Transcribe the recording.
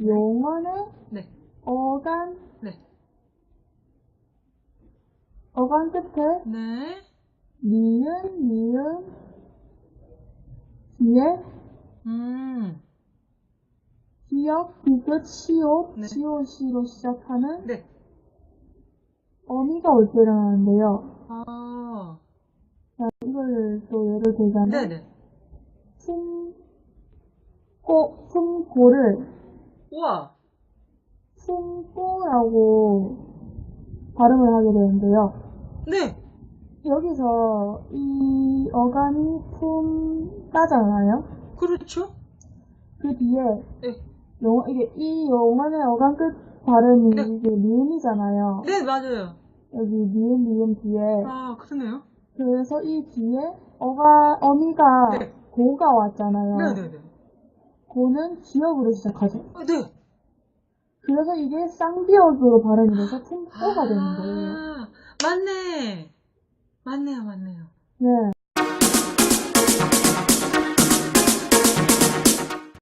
용언의 네. 어간, 네. 어간 끝에 네. 니은, 니은, 뒤에 음. 기역, 디귿, 시옷, 네. 시옷시로 시작하는 네. 어미가 올 때 일어나는데요. 아. 자, 이걸 또 예를 들자면, 네네. 숨고, 숨고를 우와. 숨고라고 발음을 하게 되는데요. 네. 여기서 이 어간이 품다잖아요. 그렇죠. 그 뒤에 네. 용, 이게 이 용언의 어간 끝 발음이 네. 이게 니은이잖아요. 네, 맞아요. 여기 니은 니은 뒤에 아, 그러네요. 그래서 이 뒤에 어가 어미가 네. 고가 왔잖아요. 네네네. 고는 기역으로 시작하죠. 아, 네. 그래서 이게 쌍기역으로 발음이 돼서 품고가 되는 거예요. 아, 맞네. 맞네요, 맞네요.